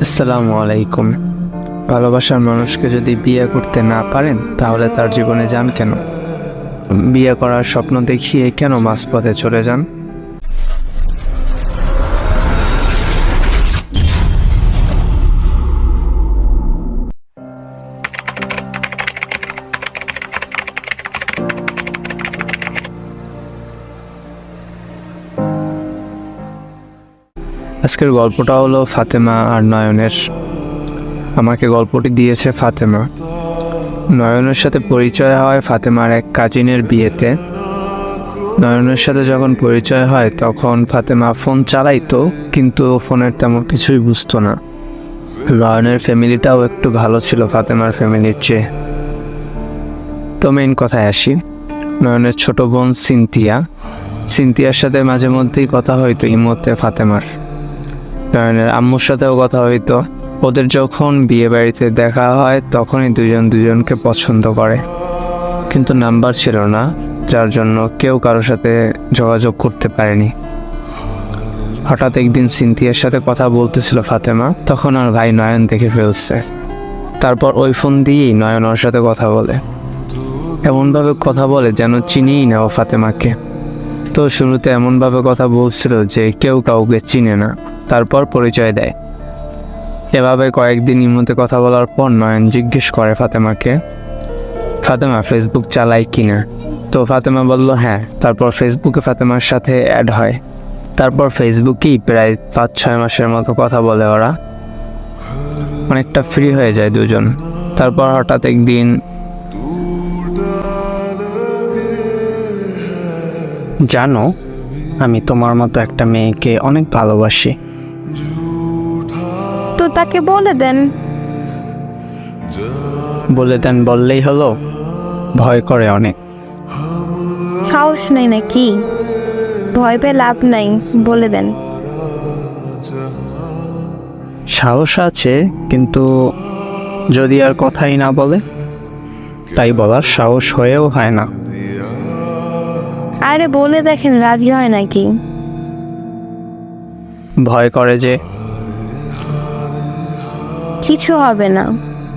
আসসালামু আলাইকুম। ভালোবাসার মানুষকে যদি বিয়ে করতে না পারেন, তাহলে তার জীবনে যান কেন? বিয়ে করার স্বপ্ন দেখিয়ে কেন মাঝপথে চলে যান? আজকের গল্পটা হলো ফাতেমা আর নয়নের। আমাকে গল্পটি দিয়েছে ফাতেমা। নয়নের সাথে পরিচয় হয় ফাতেমার এক কাজিনের বিয়েতে। নয়নের সাথে যখন পরিচয় হয় তখন ফাতেমা ফোন চালাইতো, কিন্তু ফোনের তেমন কিছুই বুঝতো না। নয়নের ফ্যামিলিটাও একটু ভালো ছিল ফাতেমার ফ্যামিলির চেয়ে। তো মেইন কথায় আসি। নয়নের ছোট বোন সিনথিয়া। সিনথিয়ার সাথে মাঝে মধ্যেই কথা হয়তো ইমোতে ফাতেমার। নয়নের আম্মুর সাথেও কথা হইতো। ওদের যখন বিয়ে বাড়িতে দেখা হয়, তখনই দুজন দুজনকে পছন্দ করে। কিন্তু নাম্বার ছিল না, যার জন্য কেউ কারোর সাথে যোগাযোগ করতে পারেনি। হঠাৎ একদিন সিনথিয়ার সাথে কথা বলতেছিল ফাতেমা, তখন আর ভাই নয়ন দেখে ফেলছে। তারপর ওই ফোন দিয়েই নয়ন ওর সাথে কথা বলে। এমনভাবে কথা বলে যেন চিনিই না ও ফাতেমাকে। তো শুরুতে এমনভাবে কথা বলছিল যে কেউ কাউকে চিনে না। তারপর পরিচয় দেয়। এভাবে কয়েকদিন ইমতে কথা বলার পর নয়ন জিজ্ঞেস করে ফাতেমাকে, ফাতেমা ফেসবুক চালায় কিনা তো ফাতেমা বলল হ্যাঁ। তারপর ফেসবুকে ফাতেমার সাথে অ্যাড হয়। তারপর ফেসবুকেই প্রায় পাঁচ ছয় মাসের মতো কথা বলে ওরা। অনেকটা ফ্রি হয়ে যায় দুজন। তারপর হঠাৎ একদিন জানো আমি তোমার মতো একটা মেয়েকে অনেক ভালোবাসি। তো তাকে বলে দেন। বলে দেন বললেই হলো ভয় করে অনেক। সাহস নেই নাকি? ভয় পেয়ে লাভ নাই বলে দেন। সাহস আছে কিন্তু যদি আর কথাই না বলে তাই বলার সাহস হয়েও হয় না। আরে বলে দেখেন রাজি হয় নাকি? ভয় করে যে। কিছু হবে না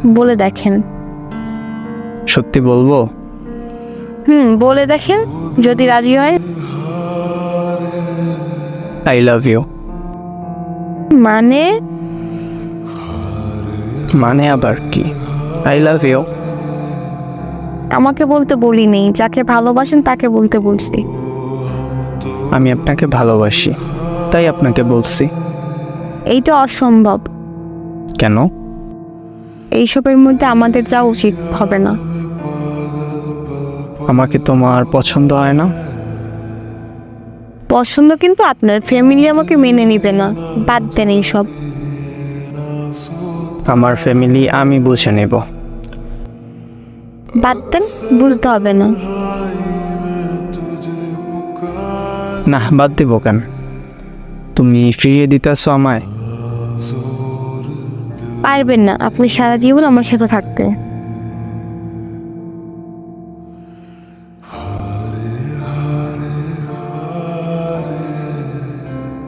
বলে দেখেন। সত্যি বলব? হুম বলে দেখেন যদি রাজি হয়। আই লাভ ইউ মানে? মানে আবার কি? আই লাভ ইউ আমাকে বলতে বলি নেই যাকে ভালোবাসেন তাকে বলতে বলছি। আমি আপনাকে ভালোবাসি তাই আপনাকে বলছি। এইটা অসম্ভব। কেন? এইসবের মধ্যে আমাদের যাওয়া উচিত হবে না। আমাকে তোমার পছন্দ হয় না? পছন্দ কিন্তু আপনার ফ্যামিলি আমাকে মেনে নিবে না। বাদ দেন এইসব। আমার ফ্যামিলি আমি বুঝে নেব। বাদ দেন বুঝতে হবে না। না বাদ দিব কেন? তুমি ফিরিয়ে দিতেছো আমায়। পারবেন না আপনি সারা জীবন আমার সাথে থাকতে।